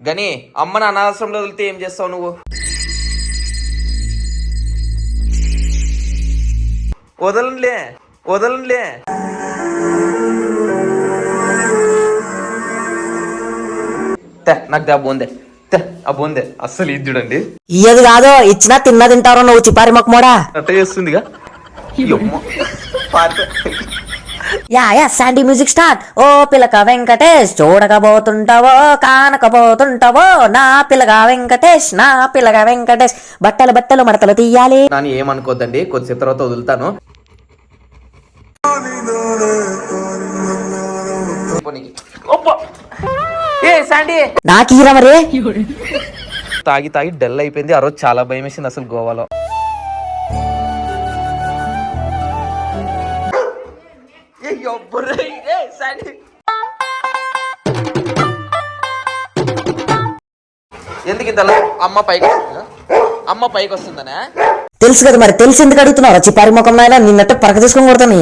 గని అమ్మని అనాథాశ్రమంలో వదిలితే ఏం చేస్తావు నువ్వు? వదలంలే తే, నాకు దా బోందే. తే, ఆ బోందే. అస్సలు ఇది చూడండి. ఇయ్యది కాదో ఇచ్చినా తిన్నా తింటారో నువ్వు చిపారి మొక్కమోడా? అట్ట చేస్తుందిగా. యమ్మ. Yeah yeah Sandy music start ఓ పిలక వెంకటేష్ చూడకపోతుంటావో కానకపోతుంటావో నా పిలక వెంకటేష్ నా పిలక వెంకటేష్. బట్టలు బట్టలు మడతలు తీయాలి. నాని ఏమనుకోద్దండి? కొద్దిసేపు తర్వాత వదులుతాను! ఏ శాండీ నాకు తాగి తాగి డల్ అయిపోయింది. ఆ రోజు చాలా భయం వేసింది అసలు గోవాలో. ఎవ్వరు- శాండీ. ఎందుకు ఇంత? అమ్మ పైకి వస్తుందా? అమ్మ పైకి వస్తుందనా తెలుసు కదా మరి తెలిసి ఎందుకు అడుగుతున్నావు చిపారి ముఖం నాయన నిన్నట్టు పరక తీసుకొని కొడతాను.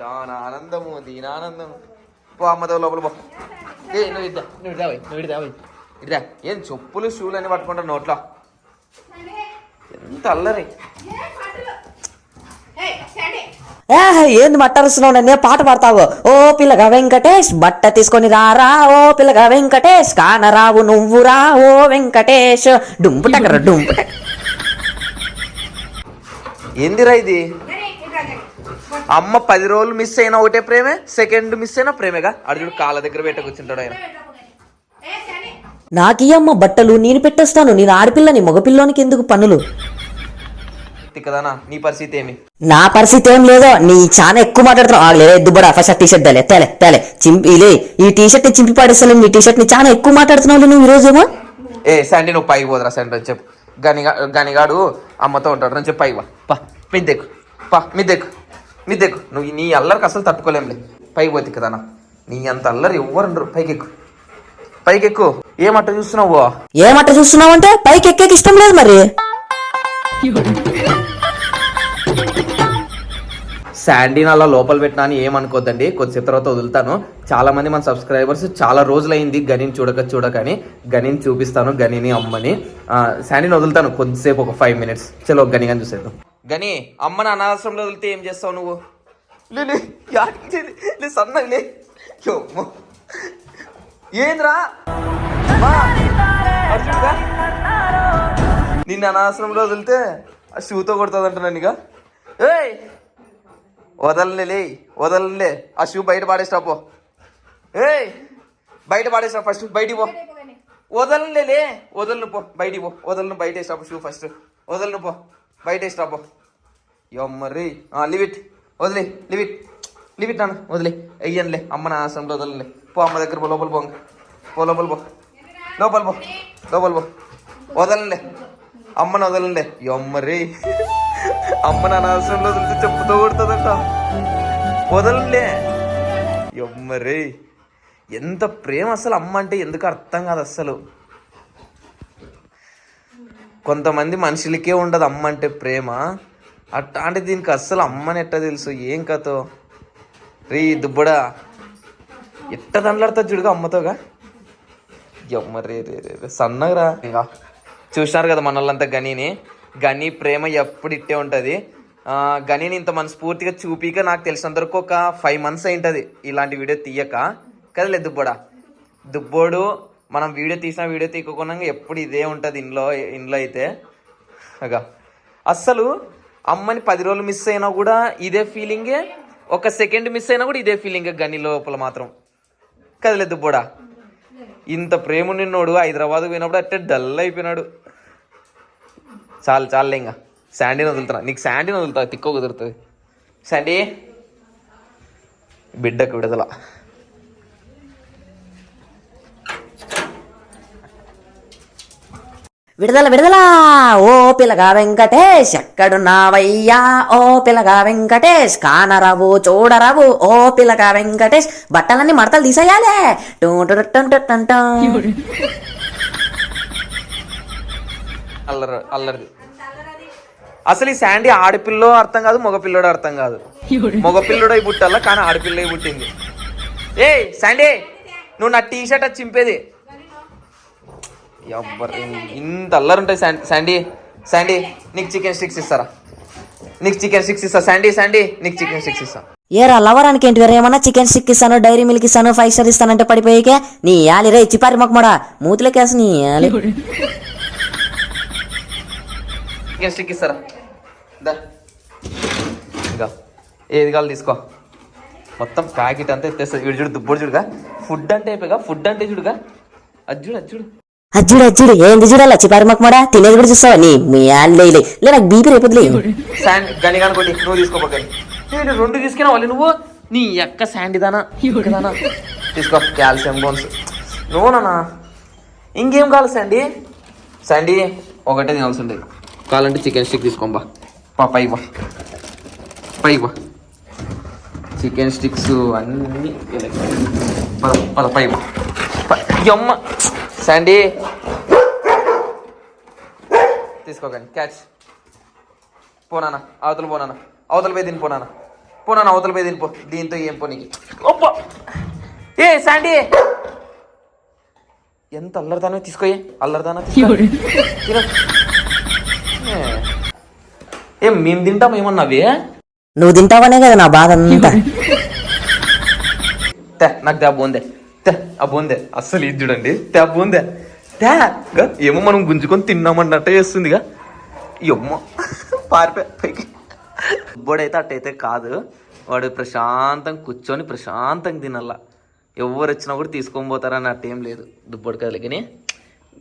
దాని ఆనందము దీని ఆనందము పో అమ్మతో లోపల పో ఏ నువ్వు ఇద్దా నువ్వు నువ్వు. ఇద్దా ఏం చెప్పులు షూలు అని పట్టుకుంటా నోట్లో ఎంత అల్లరి. ఏంది మట్టరుస్తున్నావు నన్నే? పాట పాడతావు? ఓ పిల్లగా వెంకటేష్ బట్ట తీసుకొని రారా. ఓ పిల్లగా వెంకటేష్ కానరావు నువ్వురా ఓ వెంకటేష్. డుంపుటకర డుంపుటక ఏందిరా ఇది? అమ్మ పది రోజులు మిస్ అయినా ఒకటే ప్రేమే సెకండ్ మిస్ అయినా ప్రేమేగా? అర్జుడు కాళ్ళ దగ్గర పెట్ట కూర్చుంటాడు ఆయన. నాకియమ్మ బట్టలు నేను పెట్టేస్తాను నేను ఆడపిల్లని మగపిల్లోనికి ఎందుకు పనులు కదానా నీ పరిస్థితి ఏమి? నా పరిస్థితి ఏం లేదో నీ చాలా ఎక్కువ మాట్లాడుతున్నావు. ఆగలే దుబ్బడా ఫస్ట్ టీ షర్ట్ తేలే తేలే తేలే. చింపి లే ఈ టీ షర్ట్ చింపి పాడేస్తాను నీ టీ షర్ట్ని చాలా ఎక్కువ మాట్లాడుతున్నావు నువ్వు ఈ రోజేమో ఏ శాండీ నువ్వు పైకి పోదురా అని చెప్పు. గనిగా గనిగాడు అమ్మతో ఉంటాడు అని చెప్పి పైకి పా. మిద్దెక్కు పా మిద్దెక్కు మిద్దెక్కు. నువ్వు నీ అల్లరికి అసలు తట్టుకోలేంలే. పైకి పోతే కదానా నీ అంత అల్లరి ఎవ్వరు పైకి ఎక్కు పైకి ఎక్కు ఏమట్ట చూస్తున్నావు? ఏమట్ట చూస్తున్నావు అంటే పైకి ఎక్కేకి ఇష్టం లేదు మరి. శాండీని అలా లోపల పెట్టినా అని ఏమనుకోద్దండి? కొద్దిసేపు తర్వాత వదులుతాను. చాలా మంది మన సబ్స్క్రైబర్స్ చాలా రోజులైంది గనిని చూడక చూడకని గనిని చూపిస్తాను గనిని అమ్మని. శాండీని వదులుతాను కొద్దిసేపు ఒక ఫైవ్ మినిట్స్ చలో గని గని చూసేద్దాం. గని అమ్మని అనాథాశ్రమంలో వదిలితే ఏం చేస్తావు నువ్వు? లే, లే, ఏంద్రా? నిన్న అనవసరం రోజు వెళ్తే వదిలితే ఆ షూతో కొడుతుంది ఇక. ఏయ్! వదలలే లే. వదలలే ఆ షూ బయట పాడేసిరా పో. ఏయ్! బయట పాడేసిరా ఫస్ట్ బయటికి పో. వదలలే లే. వదలను పో. బయటికి పో. వదలను బయట వేసిరా షూ ఫస్ట్. వదలను పో. బయట వేసిరా పో. యమ్మరి లివిట్ వదిలే లివిట్ నీ పెట్టాను వదిలే. వెయ్యనులే అమ్మ నా ఆశ్రమంలో వదలలే. పో అమ్మ దగ్గర పో. లోపల పోంగ పో లోపల పో. లోపల పో. లోపల పో. వదలలే. అమ్మను వదలలే. యమ్మరి. అమ్మ నా ఆశ్రమంలో వదిలితే చెప్పుతో కొడుతుందంట. వదలలే. యమ్మరే. ఎంత ప్రేమ అసలు అమ్మ అంటే ఎందుకు అర్థం కాదు అస్సలు కొంతమంది మనుషులకే ఉండదు అమ్మ అంటే ప్రేమ. అంటే దీనికి అస్సలు అమ్మని ఎట్ట తెలుసు? ఏం కథో? రీ దుబ్బడా. ఎట్ట దండలాడుతా చూడుగా అమ్మతోగా? యమ్మ రే రే రే సన్నగరా ఇంకా చూసినారు కదా మన వాళ్ళంతా గనీ గని ప్రేమ ఎప్పుడు ఇట్టే ఉంటుంది. గనిని ఇంత మనస్ఫూర్తిగా చూపిక నాకు తెలిసినంత వరకు ఒక ఫైవ్ మంత్స్ అయింటుంది. ఇలాంటి వీడియో తీయక. కదలే దుబ్బోడా. దుబ్బోడు మనం వీడియో తీసిన వీడియో తీయకుండా ఎప్పుడు ఇదే ఉంటుంది ఇంట్లో ఇంట్లో అయితే. అగా అస్సలు అమ్మని పది రోజులు మిస్ అయినా కూడా ఇదే ఫీలింగే ఒక సెకండ్ మిస్ అయినా కూడా ఇదే ఫీలింగ్ గని లోపల మాత్రం. కదలేదు దుబ్బోడా ఇంత ప్రేమ నిన్నోడు హైదరాబాద్ పోయినప్పుడు అట్టే డల్ అయిపోయినాడు. చాలు చాలు ఇంకా శాండీని వదులుతున్నా. నీకు శాండీని వదులుతా తిక్క కుదురుతుంది. శాండీ. బిడ్డకు విడుదల. విడుదల విడుదల! ఓ పిల్లగా వెంకటేష్ ఎక్కడున్నావయ్యా? ఓ పిల్లగా వెంకటేష్ కానరావు చూడరావు! ఓ పిల్లగా వెంకటేష్ బట్టలన్నీ మడతలు తీసేయాలే! టూ అల్లరి అసలు ఈ శాండీ ఆడపిల్లో అర్థం కాదు మగపిల్లడు అర్థం కాదు. మగపిల్లడై పుట్టాల కానీ ఆడపిల్లై పుట్టింది. ఏ శాండీ! నువ్వు నా టీ షర్ట్ చింపేది. ఎవ్వరు ఇంత అల్లరి ఉంటాయి శాండీ శాండీ నీకు చికెన్ స్టిక్స్ ఇస్తారా? నీకు చికెన్ స్టిక్స్ ఇస్తా. శాండీ శాండీ నీకు చికెన్ స్టిక్స్ ఇస్తా. ఏరా లవరానికి ఏంటి వేరే ఏమన్నా చికెన్ స్టిక్ ఇస్తాను డైరీ మిల్క్ ఇస్తాను ఫైవ్ స్టార్ ఇస్తానంటే పడిపోయాకే? నీ యాలి రే చిపారి మొక్కమడా మూతిలోకేసి నీ యాలి. చికెన్ స్టిక్ ఇస్తారా? దా. ఇంకా ఏది కావాలి తీసుకో. మొత్తం ప్యాకెట్ అంతా ఎత్తేస్తుంది. వీడు చూడు దుబ్బుడు చూడుగా. ఫుడ్ అంటే అయిపోయిగా ఫుడ్ అంటే చూడుగా. అది చూడు అది చూడు. అజ్జుడు అజ్జుడు ఏంది చూడాలా చిపారి మొక్కమడా తినేది కూడా చూస్తావా? నీ మీ ఆన్లే లే నాకు బీపీ రేపొద్దులే. శాండ్ గని కానుకోటి నువ్వు తీసుకోపోకండి నేను రెండు తీసుకున్నావు నువ్వు? నీ ఎక్క శాండ్ దానా? దానా? తీసుకో కాల్షియం బోన్స్. నువ్వునా ఇంకేం కావాలి శాండీ? శాండీ ఒకటే తినాల్సి ఉండేది కావాలంటే చికెన్ స్టిక్ తీసుకోంబా పా పై. బా పై. బా చికెన్ స్టిక్స్ అన్నీ. పద పద పై. బా ప- శాండీ తీసుకోకండి. క్యాచ్ పోనానా అవతల పోనానా అవతల పోయి తిని పోనానా పోనానా అవతల పోయి తిని పో. దీంతో ఏం పోనీకి ఒప్ప. ఏ శాండీ ఎంత అల్లరిదానో తీసుకోయే అల్లరిదానా. ఏ. మేము తింటాం ఏమన్నావి నువ్వు తింటావనే కదా నా బాధ అంతా. నాకు తే బోందే తే ఆ బోందే అస్సలు ఇది చూడండి. తే ఆ బోందే తే ఏమో మనం గుంజుకొని తిన్నామన్నట్టే చేస్తుందిగా. ఎమ్మో పారిపోయి పైకి. బొడైతే అట్టయితే కాదు. వాడు ప్రశాంతంగా కూర్చొని ప్రశాంతంగా తినాల. ఎవరు వచ్చినా కూడా తీసుకొని పోతారని అట్టేం లేదు. దుబ్బడు కదలే. కానీ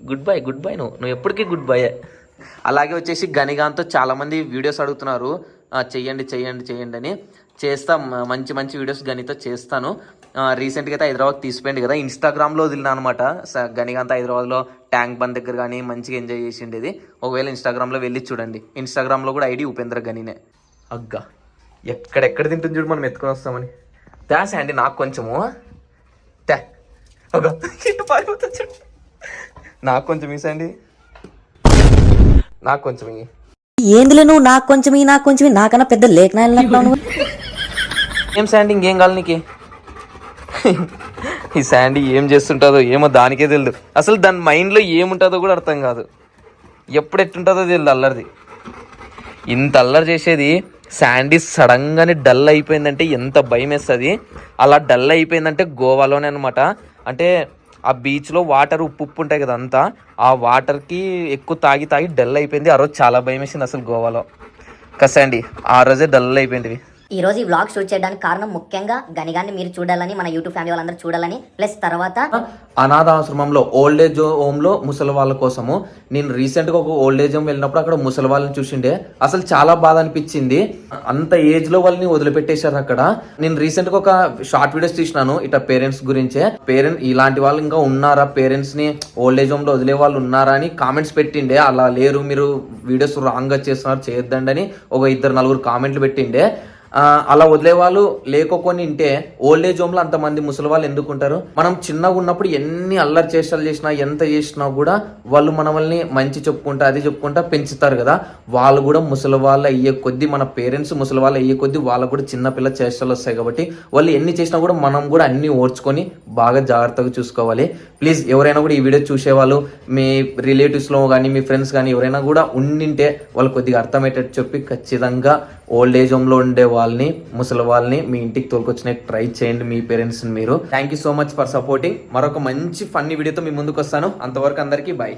గుడ్ బై గుడ్ బై నువ్వు. నువ్వు ఎప్పటికీ గుడ్ బై అలాగే వచ్చేసి గనిగాంతో చాలామంది వీడియోస్ అడుగుతున్నారు. చేయండి చెయ్యండి చెయ్యండి చెయ్యండి అని చేస్తా. మంచి మంచి వీడియోస్ గనితో చేస్తాను. రీసెంట్గా అయితే హైదరాబాద్ తీసిపోయింది కదా. ఇన్స్టాగ్రామ్లో వదిలినా అనమాట. గనిగంత హైదరాబాద్లో ట్యాంక్ బండ్ దగ్గర కానీ మంచిగా ఎంజాయ్ చేసిండేది ఒకవేళ ఇన్స్టాగ్రామ్లో వెళ్ళి చూడండి. ఇన్స్టాగ్రామ్లో కూడా ఐడి ఉపేంద్ర గనినే. అగ్గా. ఎక్కడెక్కడ తింటుంది చూడు మనం ఎత్తుకొని వస్తామని. థ్యాంక్స్ అండి నాకు కొంచెము. తే. అగ్గో. చూడు. నాకు కొంచెం ఈసండి నాకు కొంచెం ఏందిలే నువ్వు నాకు కొంచెం ఈ నాకు కొంచెం నాకన్నా పెద్ద లేఖనాయలు నువ్వు? ఏం శాండీ ఇంకేం కావాలి నీకు? ఈ శాండీ ఏం చేస్తుంటుందో ఏమో దానికే తెలియదు అసలు దాని మైండ్లో ఏముంటుందో కూడా అర్థం కాదు. ఎప్పుడు ఎట్టుంటుందో తెలియదు అల్లరిది. ఇంత అల్లరి చేసేది శాండీ సడన్గానే డల్ అయిపోయిందంటే ఎంత భయం వేస్తుంది అలా డల్ అయిపోయిందంటే గోవాలోనే అనమాట అంటే ఆ బీచ్లో వాటర్ ఉప్పు ఉప్పు ఉంటాయి కదా అంతా ఆ వాటర్కి ఎక్కువ తాగి తాగి డల్ అయిపోయింది. ఆ రోజు చాలా భయం వేసింది అసలు గోవాలో. కసండి ఆ రోజే డల్ అయిపోయింది. ఈ రోజు ఈ వ్లాగ్ షూట్ చేయడానికి కారణం ముఖ్యంగా గనిగాన్ని మీరు చూడాలని మన యూట్యూబ్ ఫ్యామిలీ వాళ్ళందరూ చూడాలని ప్లస్ తర్వాత అనాథాశ్రమంలో ఓల్డ్ ఏజ్ హోమ్లో ముసలి వాళ్ళ కోసము. నేను రీసెంట్గా ఒక ఓల్డ్ ఏజ్ హోమ్ వెళ్ళినప్పుడు అక్కడ ముసలి వాళ్ళని చూసిండే. అసలు చాలా బాధ అనిపించింది. అంత ఏజ్లో వాళ్ళని వదిలిపెట్టేశారు అక్కడ. నేను రీసెంట్గా ఒక షార్ట్ వీడియోస్ తీసినాను ఇట్లా పేరెంట్స్ గురించే. పేరెంట్ ఇలాంటి వాళ్ళు ఇంకా ఉన్నారా? పేరెంట్స్ని ఓల్డ్ ఏజ్ హోమ్లో వదిలే వాళ్ళు ఉన్నారా అని కామెంట్స్ పెట్టిండే. అలా లేరు మీరు వీడియోస్ రాంగ్గా చేస్తున్నారు చేయొద్దండి అని ఒక ఇద్దరు నలుగురు కామెంట్లు పెట్టిండే. అలా వదిలే వాళ్ళు లేకపోని ఓల్డ్ ఏజ్ హోమ్లో అంతమంది ముసలి వాళ్ళు ఎందుకుంటారు మనం చిన్నగా ఉన్నప్పుడు ఎన్ని అల్లరి చేష్టలు చేసినా ఎంత చేసినా కూడా వాళ్ళు మనల్ని మంచి చెప్పుకుంటా అది చెప్పుకుంటా పెంచుతారు కదా. వాళ్ళు కూడా ముసలి వాళ్ళు అయ్యే కొద్దీ మన పేరెంట్స్ ముసలి వాళ్ళు అయ్యే కొద్దీ వాళ్ళకు కూడా చిన్నపిల్ల చేష్టలు వస్తాయి కాబట్టి వాళ్ళు ఎన్ని చేసినా కూడా మనం కూడా అన్ని ఓర్చుకొని బాగా జాగ్రత్తగా చూసుకోవాలి. ప్లీజ్ ఎవరైనా కూడా ఈ వీడియో చూసేవాళ్ళు మీ రిలేటివ్స్లో కానీ మీ ఫ్రెండ్స్ కానీ ఎవరైనా కూడా ఉండింటే వాళ్ళు కొద్దిగా అర్థమయ్యేటట్టు చెప్పి ఖచ్చితంగా ఓల్డ్ ఏజ్ హోమ్లో ఉండే వాళ్ళని ముసలి వాళ్ళని మీ ఇంటికి తోలుకొచ్చిన ట్రై చేయండి మీ పేరెంట్స్ని మీరు. Thank you so much for supporting మరొక మంచి ఫన్నీ వీడియోతో మీ ముందుకు వస్తాను అంతవరకు అందరికీ బాయ్